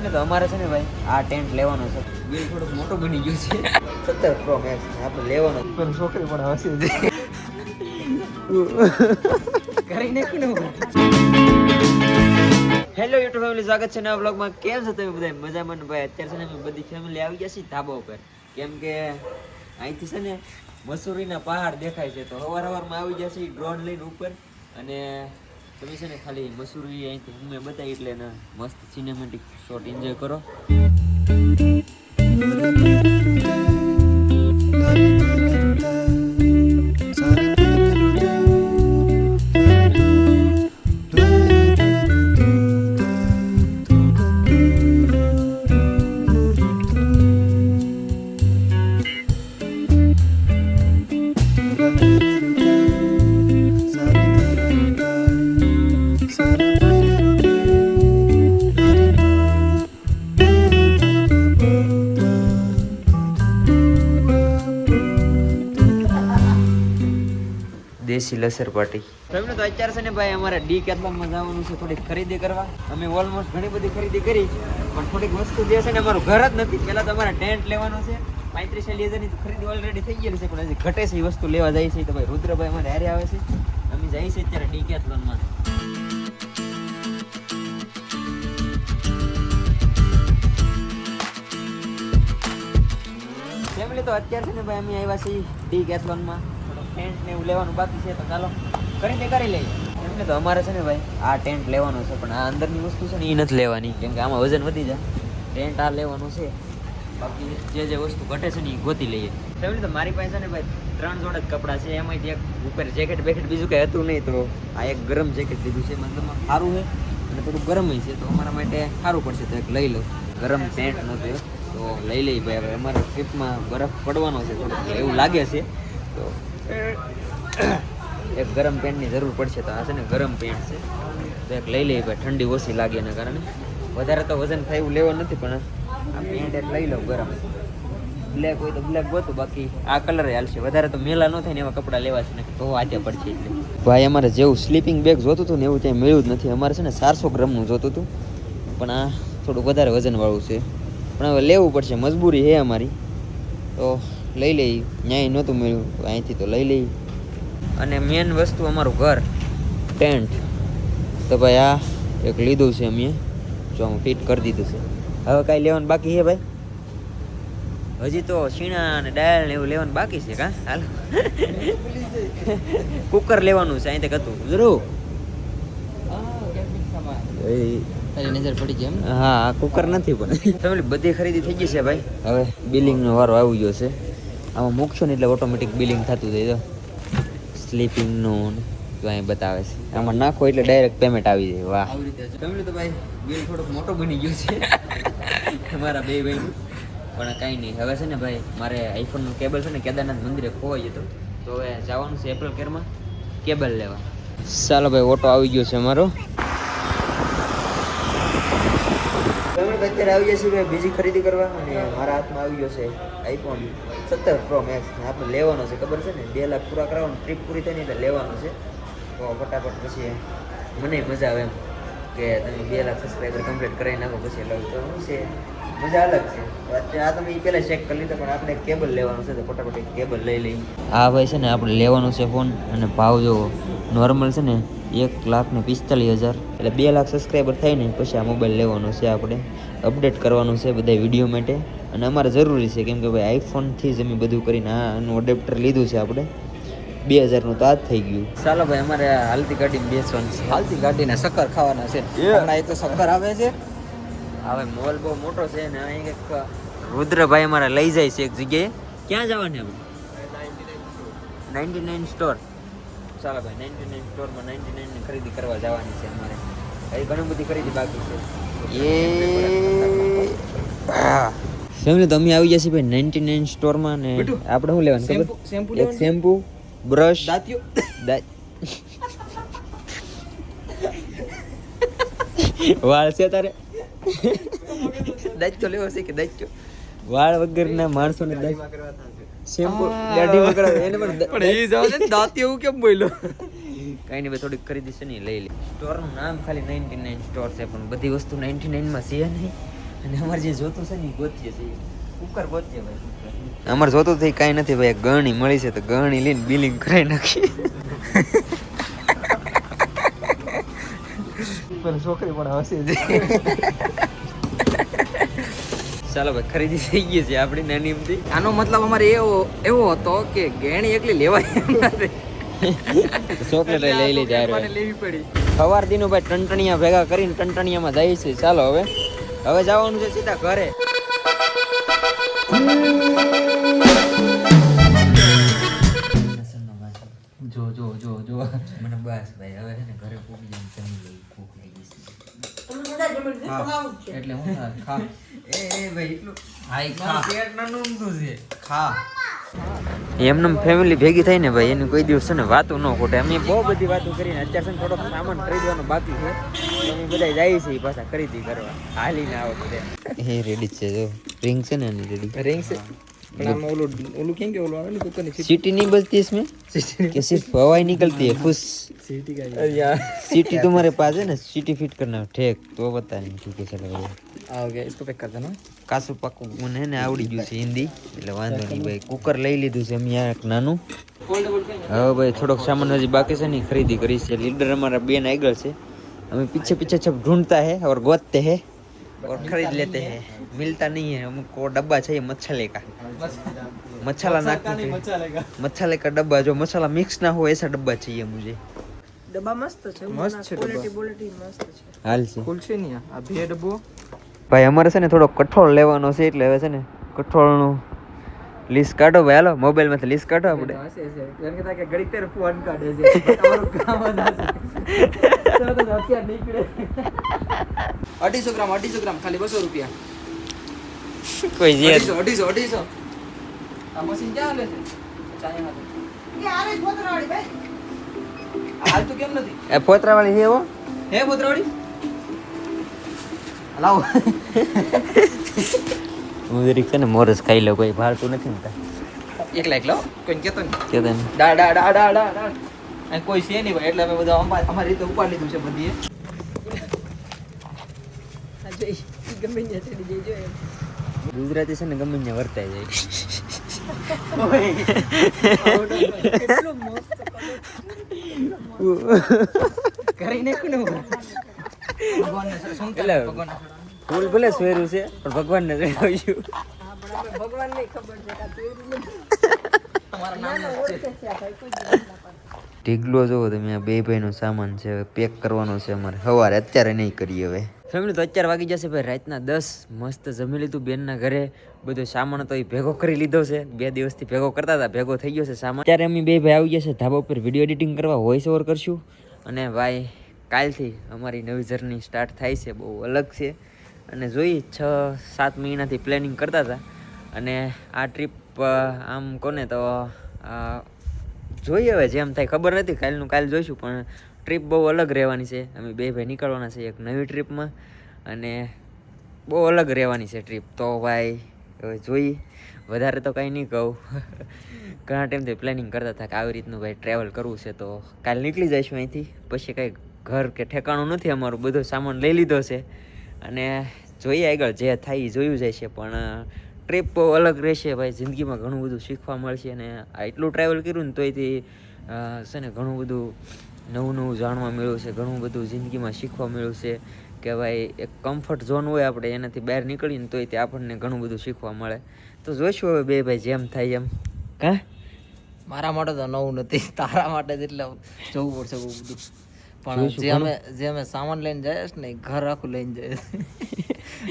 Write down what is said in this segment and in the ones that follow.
એમને તો અમારે છે ને ભાઈ આ ટેન્ટ લેવાનો છે. બિલ થોડુંક મોટું બની ગયું છે. સત્તર પ્રો મેક્સ આપણે લેવાનો છે. પણ છોકરી પણ હશે કરી નાખી ને હેલો યુટ્યુબ ફેમિલી સ્વાગત છે નવા બ્લોગમાં કેમ છો તમે બધા મજામાં ને ભાઈ? અત્યારે છે ને અમે બધી ફેમિલી આવી ગયા છીએ ધાબા ઉપર. કેમ કે અહીંથી છે ને મસૂરીના પહાડ દેખાય છે. તો સવાર અવારમાં આવી ગયા છીએ ડ્રોન લઈને ઉપર. અને તમે છે ને ખાલી મસૂરી અહીંથી અમે બતાવી એટલે મસ્ત સિનેમેટિક શોટ એન્જોય કરો. દેશી લસર પાટી તમને તો અત્યારે છે ને ભાઈ અમારે ડી કેથલોનમાં જવાનું છે થોડીક ખરીદી કરવા. અમે ઓલમોસ્ટ ઘણી બધી ખરીદી કરી, પણ થોડીક વસ્તુ જે છે ને અમારું ઘર જ નથી. પહેલાં તો અમારે ટેન્ટ લેવાનો છે. પાંત્રીસ હજારની ખરીદી ઓલરેડી થઈ ગયેલી છે, પણ હજી ઘટે છે એ વસ્તુ લેવા જાય છે. તો ભાઈ રુદ્રભાઈ અમારે હારે આવે છે. અમે જઈએ છીએ અત્યારે ડી કેથલોનમાં ફેમિલી તો અત્યારે છે ને ભાઈ અમે આવ્યા છીએ ડી કેથલોનમાં ટેન્ટ ને એવું લેવાનું બાકી છે તો ચાલો કરીને કરી લઈએ. એમને તો અમારે છે ને ભાઈ આ ટેન્ટ લેવાનો છે પણ આ અંદરની વસ્તુ છે ને એ નથી લેવાની કેમ કે આમાં વજન વધી જાય. ટેન્ટ આ લેવાનું છે બાકી જે જે વસ્તુ ઘટે છે ને એ ગોતી લઈએ. ફેમિલી તો મારી પાસે ને ભાઈ ત્રણ જોડે જ કપડાં છે એમાંથી એક ઉપર જેકેટ બેકેટ બીજું કંઈ હતું નહીં તો આ એક ગરમ જેકેટ લીધું છે મતલબ સારું છે અને થોડું ગરમ છે તો અમારા માટે સારું પડશે તો એક લઈ લો ગરમ પેન્ટ નહોતું તો લઈ લઈ ભાઈ હવે અમારે ટ્રીપમાં બરફ પડવાનો છે થોડુંક એવું લાગે છે તો એક ગરમ પેન્ટની જરૂર પડશે તો આ છે ને ગરમ પેન્ટ છે. તો એક લઈ લઈએ, ભાઈ ઠંડી ઓછી લાગે એના કારણે. વધારે તો વજન થાય એવું લેવું નથી, પણ આ પેન્ટ એક લઈ લઉં ગરમ. બ્લેક હોય તો બ્લેક ગોતું, બાકી આ કલર હાલશે. વધારે તો મેલા ન થાય ને એવા કપડાં લેવા છે ને તો આજે પડશે એટલે. ભાઈ, અમારે જેવું સ્લીપિંગ બેગ જોતું હતું ને એવું ક્યાંય મળ્યું જ નથી. અમારે છે ને ચારસો ગ્રામનું જોતું હતું. પણ આ થોડું વધારે વજનવાળું છે. પણ હવે લેવું પડશે. મજબૂરી છે અમારી. તો લઈ લઈ ન્યાય નહોતું મળ્યું અહીંથી તો લઈ લઈ. અને મેન વસ્તુ અમારું ઘર ટેન્ટ તો ભાઈ આ એક લીધું છે અમે જો હું ફિટ કરી દીધું છે. હવે કાંઈ લેવાનું બાકી છે ભાઈ? હજી તો શીણા અને ડાયલ ને એવું લેવાનું બાકી છે કા? હાલ. કુકર લેવાનું છે અહીં હતું. જરૂર નજર પડી ગઈ એમ હા કુકર નથી પણ. ફેમિલી બધી ખરીદી થઈ ગઈ છે ભાઈ. હવે બિલિંગનો વારો આવી ગયો છે. આમાં મૂકશો ને એટલે ઓટોમેટિક બિલિંગ થતું જાય તો સ્લીપિંગનું તો અહીં બતાવે છે. આમાં નાખો એટલે ડાયરેક્ટ પેમેન્ટ આવી જાય. વાહ. રીતે તો ભાઈ બિલ થોડુંક મોટું બની ગયું છે. મારા બે ભાઈ પણ કાંઈ નહીં. હવે છે ને ભાઈ મારે આઈફોનનું કેબલ છે ને કેદારનાથ મંદિરે ખોવાઈ જતું તો હવે જવાનું છે એપલ કેરમાં કેબલ લેવા. ચાલો ભાઈ ઓટો આવી ગયો છે અમારો અત્યારે આવી જશે ભાઈ બીજી ખરીદી કરવા? અને મારા હાથમાં આવી ગયો છે આઈફોન સત્તર પ્રો મેક્સ આપણે લેવાનો છે, ખબર છે ને? બે લાખ પૂરા કરાવવાનું ટ્રીપ પૂરી થઈને એટલે લેવાનો છે. તો ફટાફટ પછી મને મજા આવે એમ કે તમે બે લાખ સબસ્ક્રાઈબર કમ્પ્લીટ કરાવી નાખો પછી લઉં તો શું છે? મજા અલગ છે. આ તમે એ પહેલાં ચેક કરી લીધો, પણ આપણે કેબલ લેવાનું છે તો ફટાફટ એક કેબલ લઈ લઈ આ ભાઈ છે ને, આપણે લેવાનું છે ફોન અને ભાવ જો નોર્મલ છે ને એક લાખ ને પિસ્તાલીસ હજાર. એટલે બે લાખ સબસ્ક્રાઈબર થાય ને પછી આ મોબાઈલ લેવાનો છે આપણે. અપડેટ કરવાનું છે બધા વીડિયો માટે. અને અમારે જરૂરી છે કેમ કે ભાઈ આઈફોનથી જ અમે બધું કરીને આનું અડેપ્ટર લીધું છે આપણે. બે હજારનું તો આ જ થઈ ગયું. ચાલો ભાઈ અમારે હાલતી ગાડીમાં બેસવાનું છે. હાલતી ગાડીને શક્કર ખાવાના છે. હમણાં એક તો શક્કર આવે છે. હવે મોલ બહુ મોટો છે ને અહીં એક રુદ્રભાઈ અમારે લઈ જાય છે એક જગ્યાએ. ક્યાં જવાની આપણે નાઇન્ટી નાઇન સ્ટોર ચાલો ભાઈ નાઇન્ટી નાઇન સ્ટોરમાં નાઇન્ટી નાઇનની ખરીદી કરવા જવાની છે અમારે. અહીં ઘણી બધી ખરીદી બાકી છે. એ ફેમિલી તો અમે આવી જશે ભાઈ નાઇન્ટી નાઇન સ્ટોરમાં ને આપણે શું લેવાનું શેમ્પુ- ખબર? શેમ્પુ એક શેમ્પુ બ્રશ દાંતિયો વાળ છે તારે? દાચ્યો લેવો છે કે દાંત વાળ વગરના માણસોને દાય શેમ્પુ દાઢીમાં કરાવે એને પણ પણ એ જાવ ને દાંતિયો એવું કેમ બોલ્યો? કાંઈ નહીં ભાઈ થોડીક ખરીદી છે ને લઈ લે. સ્ટોરનું નામ ખાલી નાઇન્ટી નાઇન સ્ટોર છે પણ બધી વસ્તુ નાઇન્ટી નાઇનમાં છે નહીં. અને અમારે જે જોતું છે ને એ ગોતીએ છે કુકર ગોતીએ ભાઈ અમારે જોતું થઈ કાંઈ નથી ભાઈ ગરણી મળી છે તો ગરણી લઈને બિલિંગ કરાવી નાખી. છોકરી પણ હશે છે. ચાલો ભાઈ ખરીદી થઈ ગઈ છે આપણી નાની એમથી આનો મતલબ અમારે એવો એવો હતો કે ગેણી એકલી લેવાય એમ નથી. ચોકલેટ લઈ લઈ જાય લેવી પડી. સવાર દીનું ભાઈ ટંટણિયા ભેગા કરીને ટંટણિયામાં જાય છે. ચાલો હવે. હવે જવાનું છે સીધા ઘરે. જો જો જો જો. મને બસ ભાઈ હવે છે ને ઘરે પૂરી જમી લઈ ભૂખ લાગી છે એટલે હું ફેમિલી ભેગી થઈ ને ભાઈ એની કોઈ દિવસ છે ને વાતો ન ખોટે. અમે બહુ બધી વાતો કરીને અત્યારે છે થોડોક સામાન ખરીદવાનો બાકી છે. અમે બધા જઈએ છીએ પાછા ખરીદી કરવા. હાલીને આવો બધે એ રેડી છે જો. રિંગ છે ને એની રેડી રિંગ છે. सीटी नहीं बजती इसमें सिर्फ़ हवा ही निकलती है खुश सीटी तुम्हारे पास है ना सीटी फिट करना ठेक तो बता नहीं ठीक है चलो इसको पैक कर देना कासू पाकू मन आवड़ी जूस हिंदी એટલે વાંધો નહીં ભાઈ કુકર લઈ લીધું છે અમે એક નાનું હવે ભાઈ થોડોક સામાન હજી બાકી છે ને ખરીદી કરી છે લીડર અમારા બેન આગળ છે અમે પીછે પીછે છબ ઢૂંઢતા હે ઓર ગોતતે और खरीद लेते हैं मिलता नहीं है हमको डब्बा चाहिए मच्छले का मच्छला नाखने के मचा लेगा मसाले का डब्बा जो मसाला मिक्स ना हो ऐसा डब्बा चाहिए मुझे ડબ્બા મસ્ત છે મસ્ત છે ક્વોલિટી ડબ્બા. બોલિટી મસ્ત છે હાલ છે ખુલ છે નહીં આ બે ડબ્બો ભાઈ અમારે છે ને થોડો કઠોળ લેવાનો છે એટલે હવે છે ને કઠોળનું લિસ્ટ કાઢો ભાઈ હાલો મોબાઈલમાંથી લિસ્ટ કાઢો આપણે હશે હશે એમ કહેતા કે ઘડીક તેર ફોન કાઢે છે તમારું કામ જ આ છે તરત જ હથિયાર નીકળે અઢીસો ગ્રામ અઢીસો ગ્રામ ખાલી બસો રૂપિયા કોઈ જે અઢીસો અઢીસો અઢીસો આ મશીન ક્યાં હાલે છે ચાય હાલે એ આરે ગોતરાવાળી ભાઈ આ હાલતું કેમ નથી એ ફોતરાવાળી છે એવો હે ભદ્રવાડી લાવો હું જરીક છે ને મોરસ ખાઈ લઉં કોઈ ભાળતું નથી ને એકલા એકલા હો. કોઈને કહેતો નહીં કે તને ડા ડા ડા ડા ડા અહીં કોઈ છે નહીં ભાઈ એટલે અમે બધા અમા- અમારી રીતે ઉપાડી લીધું છે બધી આ ગમે ત્યાં ચડી જાય જો એમ ગુજરાતી છે ને ગમે ને વર્તાય જાય. કરી નાખ્યું ને ફૂલ ભલે સ્વેરું છે પણ ભગવાનને જોયું ભગવાન ને ખબર છે ઢીગલો જોવો તમે, આ બે ભાઈનો સામાન છે પેક કરવાનો છે અમારે. સવારે અત્યારે નહીં કરીએ હવે. ફેમિલી, તો અત્યારે વાગી જશે ભાઈ, રાતના દસ, મસ્ત જમી લીધું બેનના ઘરે. બધો સામાન તો એ ભેગો કરી લીધો છે. બે દિવસથી ભેગો કરતા હતા, ભેગો થઈ ગયો છે સામાન. અત્યારે અમે બે ભાઈ આવી ગયા છે, ધાબા ઉપર વીડિયો એડિટિંગ કરવા વોઇસ ઓવર કરશું. અને ભાઈ, કાલથી અમારી નવી જર્ની સ્ટાર્ટ થાય છે, બહુ અલગ છે. અને જોઈ, છ, સાત મહિનાથી પ્લેનિંગ કરતા હતા. અને આ ટ્રીપ આમ કોને તો જોઈએ હવે, જેમ થાય ખબર નથી, કાલનું કાલ જોઈશું, પણ ટ્રીપ બહુ અલગ રહેવાની છે. અમે બે ભાઈ નીકળવાના છે એક નવી ટ્રીપમાં અને બહુ અલગ રહેવાની છે ટ્રીપ તો ભાઈ, હવે જોઈ વધારે તો કાંઈ નહીં કહું. ઘણા ટાઈમથી પ્લાનિંગ કરતા હતા કે આવી રીતનું ભાઈ ટ્રાવેલ કરવું છે, તો કાલ નીકળી જઈશું અહીંથી. પછી કંઈ ઘર કે ઠેકાણું નથી અમારું, બધો સામાન લઈ લીધો છે. અને જોઈએ આગળ, જે થાય એ જોયું જાય છે, પણ ટ્રીપ અલગ રહેશે ભાઈ. જિંદગીમાં ઘણું બધું શીખવા મળશે અને એટલું ટ્રાવેલ કર્યું ને તોયથી છે ને ઘણું બધું નવું નવું જાણવા મળ્યું છે ઘણું બધું જિંદગીમાં શીખવા મળ્યું છે કે ભાઈ એક કમ્ફર્ટ ઝોન હોય આપણે એનાથી બહાર નીકળીને તોય તે આપણને ઘણું બધું શીખવા મળે. તો જોઈશું હવે બે ભાઈ જેમ થાય એમ. કાં? મારા માટે તો નવું નથી. તારા માટે જ એટલે જવું પડશે બહુ બધું. પણ જે અમે જે અમે સામાન લઈને જઈએ ને ઘર આખું લઈને જઈએ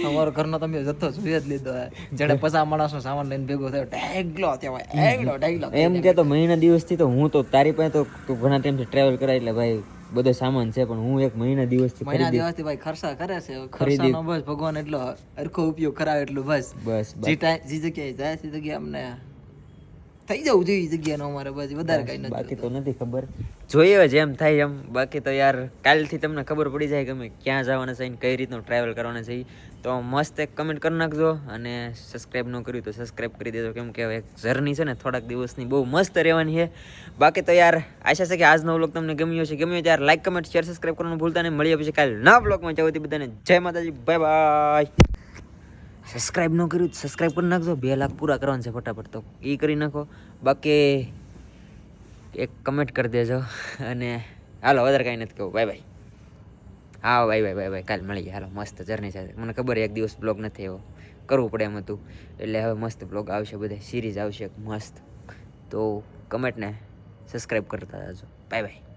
અમારો ઘરનો તમે જથ્થો જોઈ જ લીધો હે. જેને પચાસ માણસનો સામાન લઈને ભેગો થયો ઢેગલો ત્યાં ઢેગલો ઢેગલો એમ કે તો મહિના દિવસથી તો હું તો તારી પાસે તો તું ઘણા ટાઈમથી ટ્રાવેલ કરાય એટલે ભાઈ બધો સામાન છે પણ હું એક મહિના દિવસથી મહિના દિવસ દિવસથી ભાઈ ખર્ચા કરે છે. ખર્ચાનો બસ ભગવાન એટલો હરખો ઉપયોગ કરાવે એટલું બસ. બસ જે જગ્યાએ જાય તે જગ્યાએ અમને થઈ જવું જોઈએ જગ્યાનો અમારે પછી વધારે કઈ નથી બાકી તો નથી ખબર. જોઈએ હવે જેમ થાય એમ. બાકી તો યાર કાલથી તમને ખબર પડી જાય કે અમે ક્યાં જવાના છે કઈ રીતનું ટ્રાવેલ કરવાના છે તો મસ્ત એક કમેન્ટ કરી નાખજો અને સબસ્ક્રાઈબ ન કર્યું તો સબસ્ક્રાઈબ કરી દેજો. કેમ કે હવે એક જર્ની છે ને થોડાક દિવસની બહુ મસ્ત રહેવાની છે. બાકી તો યાર આશા છે કે આજનો વ્લોગ તમને ગમ્યો છે ગમ્યો ત્યારે લાઈક કમેન્ટ શેર સબસ્ક્રાઈબ કરવાનું ભૂલતા નહીં. મળીએ પછી કાલે નવા વ્લોગમાં જવાથી બધાને જય માતાજી. બાય બાય સબસ્ક્રાઈબ ન કર્યું સબસ્ક્રાઈબ કરી નાખજો. બે લાખ પૂરા કરવાના છે ફટાફટ તો. એ કરી નાખો. બાકી એક કમેન્ટ કરી દેજો. અને હાલો, વધારે કાંઈ નથી કહું બાય બાય હા ભાઈ ભાઈ બાય ભાઈ કાલ મળીએ. હાલો, મસ્ત જર્ની સાથે મને ખબર એક દિવસ બ્લોગ નથી એવો કરવું પડે એમ હતું. એટલે હવે મસ્ત બ્લોગ આવશે બધા. સિરીઝ આવશે. મસ્ત. તો કમેન્ટને સબસ્ક્રાઈબ કરતા જજો બાય બાય